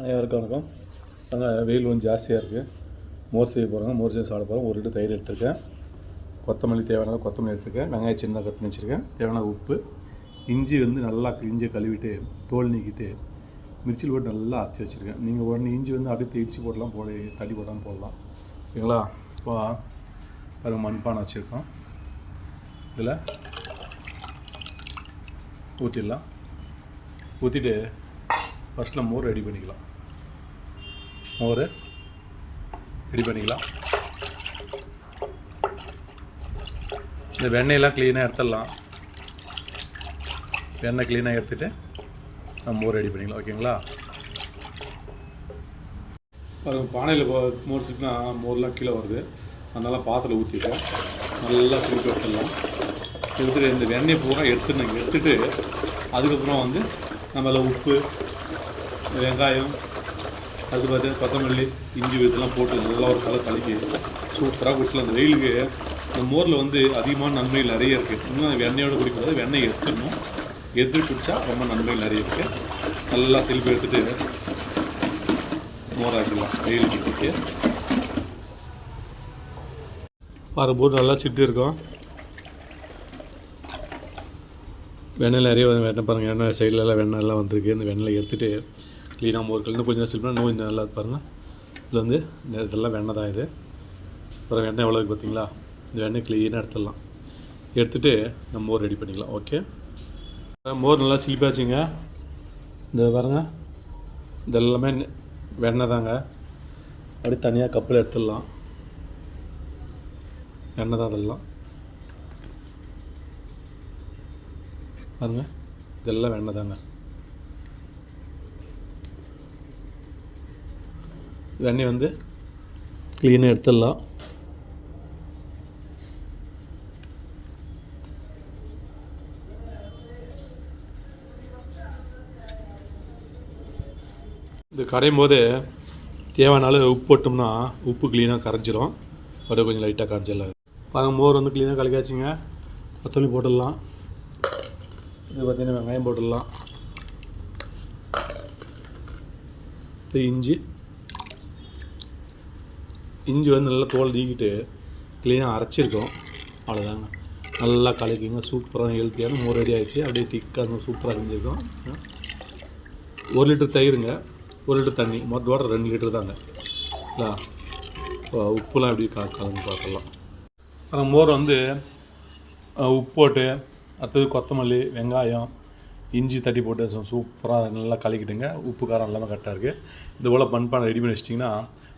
அனைவருக்கும் வணக்கம். அங்கே வெயில் கொஞ்சம் ஜாஸ்தியாக இருக்குது மோர் செய்ய போகிறாங்க மோர் செய்ய சாப்பிட போகிறோம் ஒரு லிட்டர் தயிர் எடுத்திருக்கேன். கொத்தமல்லி தேவையான கொத்தமல்லி எடுத்திருக்கேன். வெங்காயம் சின்ன கட் பண்ணி வச்சுருக்கேன். தேவையான உப்பு இஞ்சி வந்து நல்லா இஞ்சியை கழுவிட்டு தோல் நீக்கிட்டு மிர்ச்சியில் போட்டு நல்லா அரைச்சி வச்சுருக்கேன். நீங்கள் உடனே இஞ்சி வந்து அப்படியே தேய்ச்சி போடலாம் போட தடி போடாமல் போடலாம். ஓகேங்களா இப்போ பாருங்கள் மண்பானை வச்சுருக்கோம். இதில் ஊற்றிடலாம் ஊற்றிட்டு ஃபஸ்ட்டில் மோர் ரெடி பண்ணிக்கலாம். மோர். ரெடி பண்ணிக்கலாம். இந்த வெண்ணெயெல்லாம் க்ளீனாக எடுத்துடலாம். வெண்ணெய் க்ளீனாக எடுத்துகிட்டு நம்ம மோர் ரெடி பண்ணிக்கலாம் ஓகேங்களா? பாருங்க பானையில் மோர் சிக்கினா மோர்லாம் கீழே வருது. அதனால் பாத்திரம் ஊற்றிட்டு நல்லா சுருக்கி எடுத்துடலாம். எடுத்துகிட்டு இந்த வெண்ணெய் பூரா எடுத்துடணும் எடுத்துகிட்டு அதுக்கப்புறம் வந்து நம்மள உப்பு வெங்காயம் அது பார்த்து கொத்தமல்லி இஞ்சி இதெல்லாம் போட்டு நல்லா ஒரு கலர் கலக்கி சூப்பராக குடிச்சலாம் அந்த வெயிலுக்கு இந்த மோரில் வந்து அதிகமான நன்மைகள் நிறைய இருக்குது இன்னும் வெண்ணெயோடு குடிக்கிறது வெண்ணெய் எடுத்துடணும். எடுத்து குடித்தா ரொம்ப நன்மைகள் நிறைய இருக்குது நல்லா செல்ஃபி எடுத்துகிட்டு மோராக்கலாம் ஆக்கிடலாம். வெயில் குடிக்க பாரு போர் நல்லா சிட்டு இருக்கும். வெண்ணெய் நிறைய வெண்ணெய் பாருங்கள் எண்ணெய் சைட்லலாம் வெண்ணெய் எல்லாம் வந்திருக்கு. இந்த வெண்ணெய் எடுத்துகிட்டு க்ளீனாக மோர் இன்னும் கொஞ்சம் நேரம் சில்பா நல்லா பாருங்கள் இதில் வந்து இதெல்லாம் வெண்ணெய் தான் இது. அப்புறம் வெண்ணெய் எவ்வளோ இருக்குது பார்த்தீங்களா இந்த வெண்ணெய் க்ளீனாக எடுத்துடலாம். எடுத்துகிட்டு நம்ம மோர் ரெடி பண்ணிக்கலாம். ஓகே மோர் நல்லா சிலிப்பாச்சுங்க. இந்த பாருங்கள் இதெல்லாமே வெண்ணெய் தாங்க. அப்படியே தனியாக கப்பில் எடுத்துடலாம். எண்ணெய் தான் அதெல்லாம். பாருங்கள் இதெல்லாம் வெண்ணெய் தாங்க. வெண்ணெய் வந்து க்ளீனாக எடுத்துடலாம். இது கரையும் போது தேவையான அளவு உப்பு போட்டோம்னா உப்பு க்ளீனாக கரைஞ்சிரும். அப்படியே கொஞ்சம் லைட்டாக கரைஞ்சிடலாம். பாருங்கள் மோர் வந்து க்ளீனாக கலக்காச்சுங்க. கொத்தமல்லி போட்டுடலாம். இது பார்த்திங்கன்னா வெங்காயம் போட்டுடலாம். இது இஞ்சி. இஞ்சி வந்து நல்லா தோல் நீக்கிட்டு க்ளீனாக அரைச்சிருக்கோம். அவ்வளோதாங்க நல்லா கலக்கிங்க. சூப்பரான ஹெல்த்தியான மோர் ரெடி ஆகிடுச்சு அப்படியே டிக்காக சூப்பராக செஞ்சுருக்கோம். ஒரு லிட்டர் தயிருங்க. ஒரு லிட்டர் தண்ணி. மொத்தோட ரெண்டு லிட்டர் தாங்க. இல்லை? உப்புலாம் எப்படி க கலந்து பார்க்கலாம் அப்புறம் மோர் வந்து உப்பு போட்டு அடுத்தது கொத்தமல்லி வெங்காயம் இஞ்சி தட்டி போட்டு சூப்பராக நல்லா கலக்கிட்டுங்க. உப்பு காரம் எல்லாமே கரெக்டாக இருக்குது இது போல் பண்பானை ரெடி பண்ணி வச்சிட்டிங்கன்னா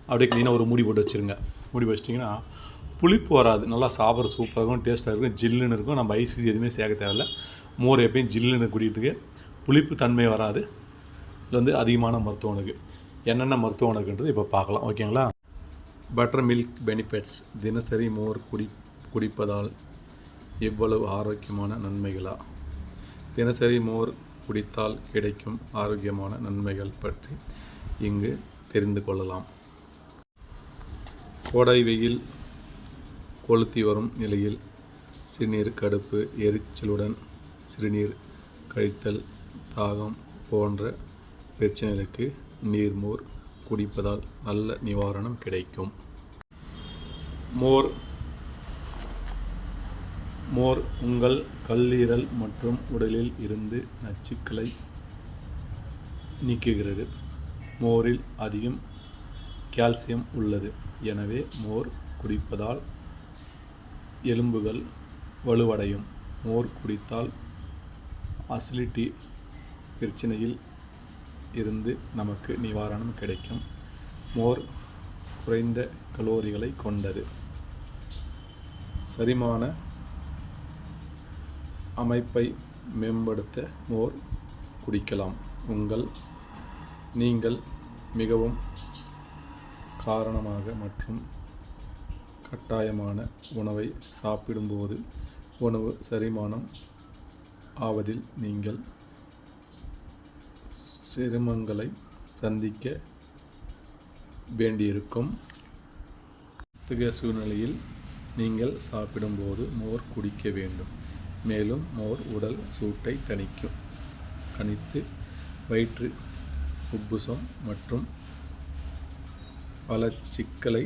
அப்படியே க்ளீனாக ஒரு மூடி போட்டு வச்சுருங்க. மூடி வச்சிட்டிங்கன்னா புளிப்பு வராது. நல்லா சாப்பிட்ற சூப்பராக இருக்கும் டேஸ்ட்டாக இருக்கும் ஜில்லுன்னு இருக்கும். நம்ம ஐஸ் எதுவுமே சேர்க்க தேவையில்ல. மோர் எப்பயும் ஜில்லுன்னு குடிக்கிறதுக்கு புளிப்பு தன்மை வராது. இது வந்து அதிகமான மருத்துவம் என்னென்ன மருத்துவனுக்குன்றது இப்போ பார்க்கலாம். ஓகேங்களா பட்டர் மில்க் பெனிஃபிட்ஸ் தினசரி மோர் குடி குடிப்பதால் எவ்வளவு ஆரோக்கியமான நன்மைகளா? தினசரி மோர் குடித்தால் கிடைக்கும் ஆரோக்கியமான நன்மைகள் பற்றி இங்கு தெரிந்து கொள்ளலாம். கோடை வெயில் கொளுத்தி வரும் நிலையில் சிறுநீர் கடுப்பு எரிச்சலுடன் சிறுநீர் கழித்தல் தாகம் போன்ற பிரச்சனைகளுக்கு நீர்மோர் குடிப்பதால் நல்ல நிவாரணம் கிடைக்கும். மோர் மோர் உங்கள் கல்லீரல் மற்றும் உடலில் இருந்து நச்சுக்களை நீக்குகிறது. மோரில் அதிகம் கால்சியம் உள்ளது. எனவே மோர் குடிப்பதால் எலும்புகள் வலுவடையும். மோர் குடித்தால் அசிலிட்டி பிரச்சனையில் இருந்து நமக்கு நிவாரணம் கிடைக்கும். மோர் குறைந்த கலோரிகளை கொண்டது. சரிமான அமைப்பை மேம்படுத்த மோர் குடிக்கலாம். உங்கள் நீங்கள் மிகவும் காரணமாக மற்றும் கட்டாயமான உணவை சாப்பிடும்போது உணவு செரிமானம் ஆவதில் நீங்கள் சிரமங்களை சந்திக்க வேண்டியிருக்கும். இத்தகைய சூழ்நிலையில் நீங்கள் சாப்பிடும்போது மோர் குடிக்க வேண்டும். மேலும் மோர் உடல் சூட்டை தணிக்கும். தணித்து வயிற்று உப்புசம் மற்றும் பல சிக்கலை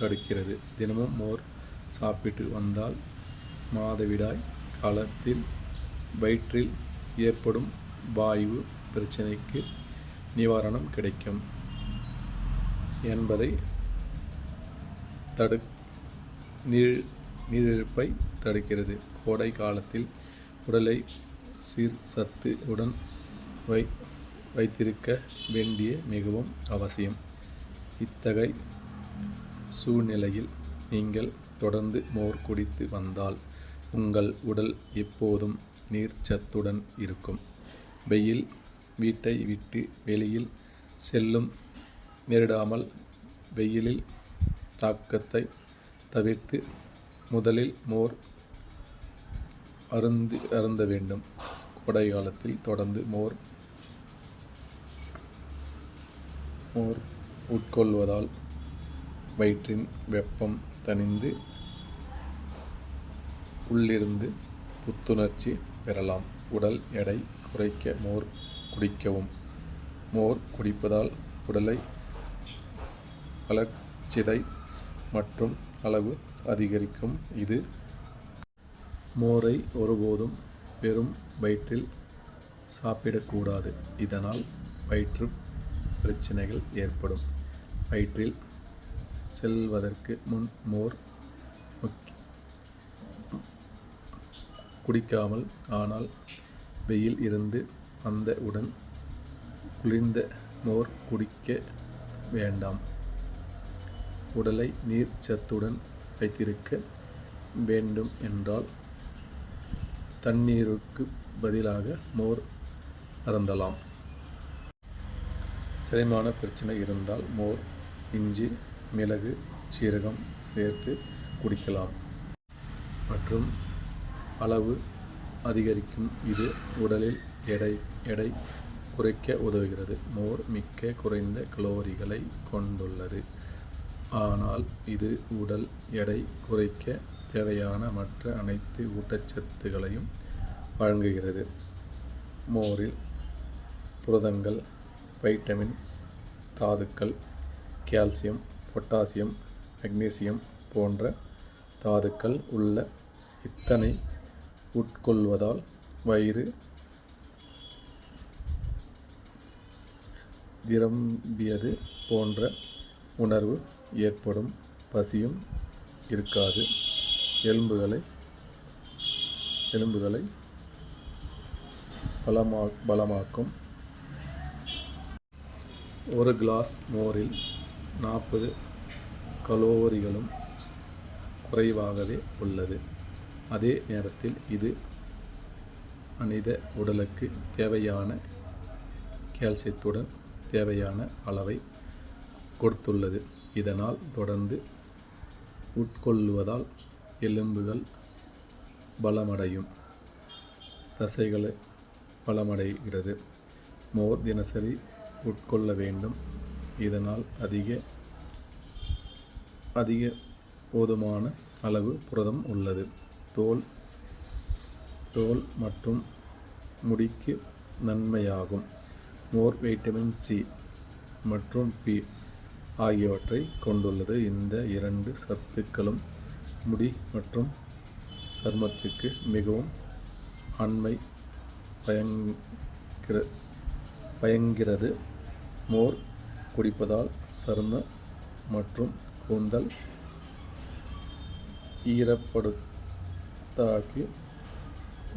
தடுக்கிறது. தினமும் மோர் சாப்பிட்டு வந்தால் மாதவிடாய் காலத்தில் வயிற்றில் ஏற்படும் வாயு பிரச்சனைக்கு நிவாரணம் கிடைக்கும் என்பதை தடு நீர் நீரிழப்பை தடுக்கிறது. கோடை காலத்தில் உடலை சீர் சத்து உடன் வை வைத்திருக்க வேண்டிய மிகவும் அவசியம். இத்தகை சூழ்நிலையில் நீங்கள் தொடர்ந்து மோர் குடித்து வந்தால் உங்கள் உடல் எப்போதும் நீர்ச்சத்துடன் இருக்கும். வெயில் வீட்டை விட்டு வெளியில் செல்லும் நேரிடாமல் வெயிலில் தாக்கத்தை தவிர்த்து முதலில் மோர் அருந்து அருந்த வேண்டும். கோடை காலத்தில் தொடர்ந்து மோர் மோர் உட்கொள்வதால் வயிற்றின் வெப்பம் தணிந்து உள்ளிருந்து புத்துணர்ச்சி பெறலாம். உடல் எடை குறைக்க மோர் குடிக்கவும். மோர் குடிப்பதால் உடலை வளர்ச்சிதை மற்றும் அளவு அதிகரிக்கும். இது மோரை ஒருபோதும் வெறும் வயிற்றில் சாப்பிடக்கூடாது. இதனால் வயிற்று பிரச்சனைகள் ஏற்படும். வயிற்றில் செல்வதற்கு முன் மோர் குடிக்காமல் ஆனால் வெயில் இருந்து வந்த உடன் குளிர்ந்த மோர் குடிக்க வேண்டாம். உடலை நீர் சத்துடன் வைத்திருக்க வேண்டும் என்றால் தண்ணீருக்கு பதிலாக மோர் அருந்தலாம். செரிமான பிரச்சனை இருந்தால் மோர் இஞ்சி மிளகு சீரகம் சேர்த்து குடிக்கலாம். மற்றும் அளவு அதிகரிக்கும் இது உடலில் எடை எடை குறைக்க உதவுகிறது. மோர் மிக்க குறைந்த கலோரிகளை கொண்டுள்ளது. ஆனால் இது உடல் எடை குறைக்க தேவையான மற்ற அனைத்து ஊட்டச்சத்துகளையும் வழங்குகிறது. மோரில் புரதங்கள் வைட்டமின் தாதுக்கள் கால்சியம் பொட்டாசியம் மெக்னீசியம் போன்ற தாதுக்கள் உள்ள இத்தனை உட்கொள்வதால் வயிறு திரம்பியது போன்ற உணர்வு ஏற்படும். பசியும் இருக்காது. எலும்புகளை எலும்புகளை பலமா பலமாக்கும். ஒரு கிளாஸ் மோரில் நாற்பது கலோரிகளும் குறைவாகவே உள்ளது. அதே நேரத்தில் இது மனித உடலுக்கு தேவையான கால்சியத்துடன் தேவையான அளவை கொடுத்துள்ளது. இதனால் தொடர்ந்து உட்கொள்வதால் எலும்புகள் பலமடையும் தசைகளை பலமடைகிறது. மோர் தினசரி உட்கொள்ள வேண்டும். இதனால் அதிக அதிக போதுமான அளவு புரதம் உள்ளது. தோல் தோல் மற்றும் முடிக்கு நன்மையாகும். மோர் வைட்டமின் சி மற்றும் பி ஆகியவற்றை கொண்டுள்ளது. இந்த இரண்டு சத்துக்களும் முடி மற்றும் சருமத்துக்கு மிகவும் அண்மை பயங்கிற பயங்கிறது. மோர் குடிப்பதால் சரும மற்றும் கூந்தல் ஈரப்படுத்தாக்கி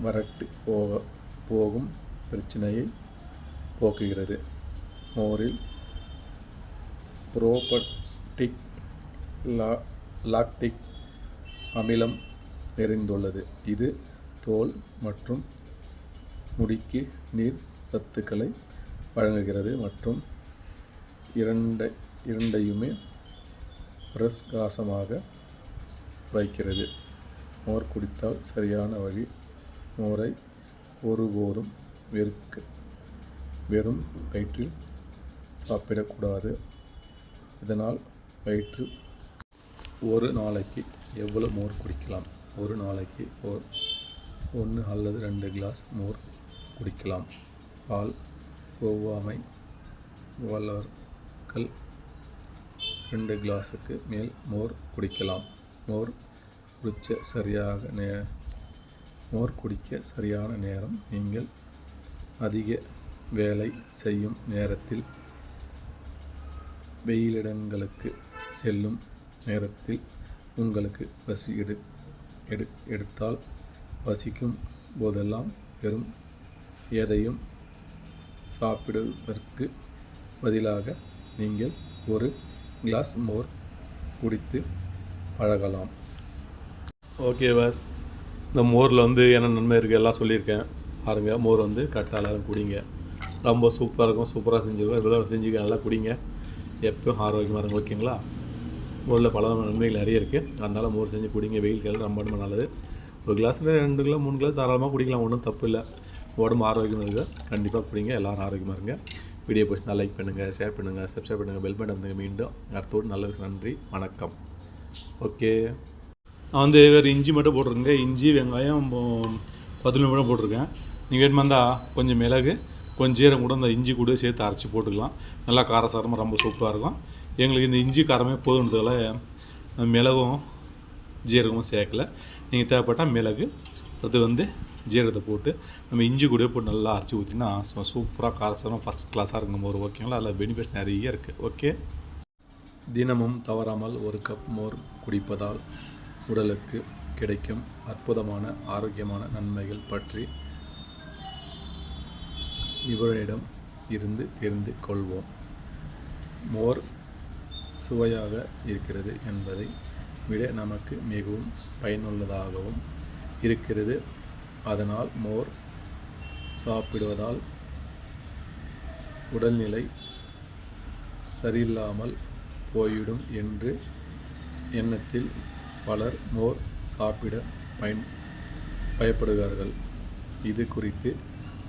வறட்டு போக போகும் பிரச்சனையை போக்குகிறது. மோரில் புரோபட்டிக் லா லாக்டிக் அமிலம் நிறைந்துள்ளது. இது தோல் மற்றும் முடிக்கு நீர் சத்துக்களை வழங்குகிறது மற்றும் இரண்டை இரண்டையுமே பிரஸ்காசமாக வைக்கிறது. மோர் குடித்தால் சரியான வழி. மோரை ஒருபோதும் வெறுக்க வெறும் வயிற்றில் சாப்பிடக்கூடாது. இதனால் வயிற்று ஒரு நாளைக்கு எவ்வளோ மோர் குடிக்கலாம்? ஒரு நாளைக்கு ஓர் ஒன்று அல்லது ரெண்டு கிளாஸ் மோர் குடிக்கலாம். பால் ஒவ்வாமை உள்ளவர்கள் ரெண்டு கிளாஸுக்கு மேல் மோர் குடிக்கலாம். மோர் குடிச்ச சரியாக நே மோர் குடிக்க சரியான நேரம் நீங்கள் அதிக வேலை செய்யும் நேரத்தில் வெயிலிடங்களுக்கு செல்லும் நேரத்தில் உங்களுக்கு பசி எடு எடு எடுத்தால் பசிக்கும் போதெல்லாம் வெறும் எதையும் சாப்பிடுவதற்கு பதிலாக நீங்கள் ஒரு கிளாஸ் மோர் குடித்து பழகலாம். ஓகே வாஸ் இந்த மோரில் வந்து என்ன நன்மை இருக்குது எல்லாம் சொல்லியிருக்கேன். பாருங்கள் மோர் வந்து கரெக்டாக குடிங்க. ரொம்ப சூப்பராக இருக்கும் சூப்பராக செஞ்சுருக்கோம் இதெல்லாம் செஞ்சுக்க நல்லா குடிங்க. எப்பவும் ஆரோக்கியமாக இருக்கும் ஓகேங்களா மோரில் பல நன்மைகள் நிறைய இருக்குது அதனால் மோர் செஞ்சு குடிங்க வெயில் காலம் ரொம்ப ரொம்ப நல்லது. ஒரு கிளாஸில் ரெண்டு கிலோ மூணு கிலோ தாராளமாக குடிக்கலாம் ஒன்றும் தப்பு இல்லை. உடம்பு ஆரோக்கியமாக இருக்குது கண்டிப்பாக குடிங்க எல்லோரும் ஆரோக்கியமாக இருங்க. வீடியோ பிடிச்சிருந்தா லைக் பண்ணுங்கள் ஷேர் பண்ணுங்கள் சப்ஸ்கிரைப் பண்ணுங்கள் பெல் பட்டன் வந்து மீண்டும் அடுத்தோடு நல்ல நன்றி வணக்கம். ஓகே நான் வந்து வேறு இஞ்சி மட்டும் போட்டிருக்கேன். இஞ்சி வெங்காயம் போ- பத்து மட்டும் போட்டிருக்கேன். நீங்கள் வேணுமா இருந்தால் கொஞ்சம் மிளகு கொஞ்சம் ஜீரகம் கூட இந்த இஞ்சி கூட சேர்த்து அரைச்சி போட்டுக்கலாம். நல்லா காரசாரமாக ரொம்ப சூப்பராக இருக்கும். எங்களுக்கு இந்த இஞ்சி காரமே போதுன்றதால மிளகும் ஜீரகமும் சேர்க்கல. நீங்கள் தேவைப்பட்டால் மிளகு அது வந்து ஜீரகத்தை போட்டு நம்ம இஞ்சி கூட போட்டு நல்லா அரைச்சி ஊற்றினா சூப்பராக காரசாரம் ஃபஸ்ட் கிளாஸாக இருக்கும் போது ஓகேங்களா அதில் பெனிஃபிட்ஸ் நிறைய இருக்குது ஓகே தினமும் தவறாமல் ஒரு கப் மோர் குடிப்பதால் உடலுக்கு கிடைக்கும் அற்புதமான ஆரோக்கியமான நன்மைகள் பற்றி இவரிடம் இருந்து தெரிந்து கொள்வோம். மோர் சுவையாக இருக்கிறது என்பதை விட நமக்கு மிகவும் பயனுள்ளதாகவும் இருக்கிறது. அதனால் மோர் சாப்பிடுவதால் உடல்நிலை சரியில்லாமல் போய்விடும் என்று எண்ணத்தில் பலர் மோர் சாப்பிட பயன் பயப்படுகிறார்கள். இது குறித்து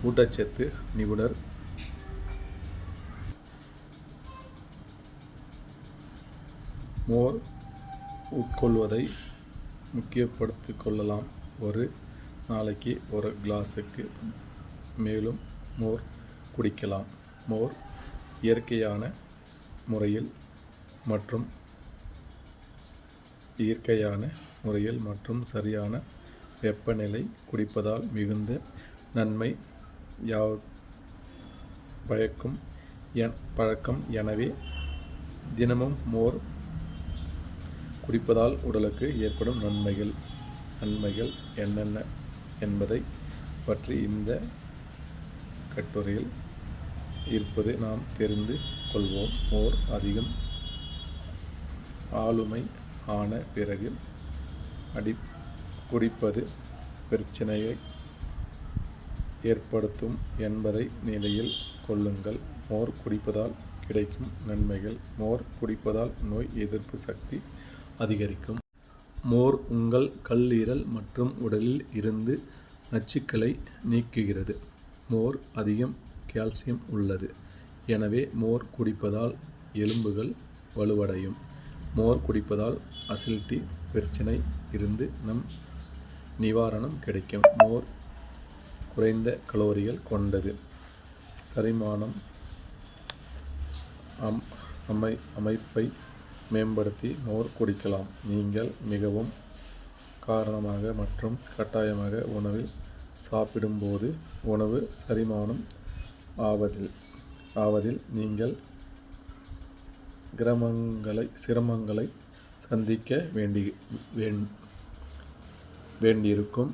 ஊட்டச்சத்து நிபுணர் மோர் உட்கொள்வதை முக்கியப்படுத்திக் கொள்ளலாம். ஒரு நாளைக்கு ஒரு கிளாஸுக்கு மேலும் மோர் குடிக்கலாம். மோர் இயற்கையான முறையில் மற்றும் இயற்கையான முறையில் மற்றும் சரியான வெப்பநிலை குடிப்பதால் மிகுந்த நன்மை யாவ் பயக்கும் என் பழக்கம். எனவே தினமும் மோர் குடிப்பதால் உடலுக்கு ஏற்படும் நன்மைகள் நன்மைகள் என்னென்ன? என்பதை பற்றி இந்த கட்டுரையில் இருப்பது நாம் தெரிந்து கொள்வோம். மோர் அதிகம் ஆளுமை ஆன பிறகு அடி குடிப்பது பிரச்சனையை ஏற்படுத்தும் என்பதை நிலையில் கொள்ளுங்கள். மோர் குடிப்பதால் கிடைக்கும் நன்மைகள். மோர் குடிப்பதால் நோய் எதிர்ப்பு சக்தி அதிகரிக்கும். மோர் உங்கள் கல்லீரல் மற்றும் உடலில் இருந்து நச்சுக்களை நீக்குகிறது. மோர் அதிகம் கால்சியம் உள்ளது. எனவே மோர் குடிப்பதால் எலும்புகள் வலுவடையும். மோர் குடிப்பதால் அசிலிட்டி பிரச்சனை இருந்து நம் நிவாரணம் கிடைக்கும். மோர் குறைந்த கலோரிகள் கொண்டது. சரிமானம் அம் அமை அமைப்பை மேம்படுத்தி மோர் குடிக்கலாம். நீங்கள் மிகவும் காரணமாக மற்றும் கட்டாயமாக உணவில் சாப்பிடும்போது உணவு சரிமானம் ஆவதில் ஆவதில் நீங்கள் கிரமங்களை சிரமங்களை சந்திக்க வேண்டி வேண் வேண்டியிருக்கும்.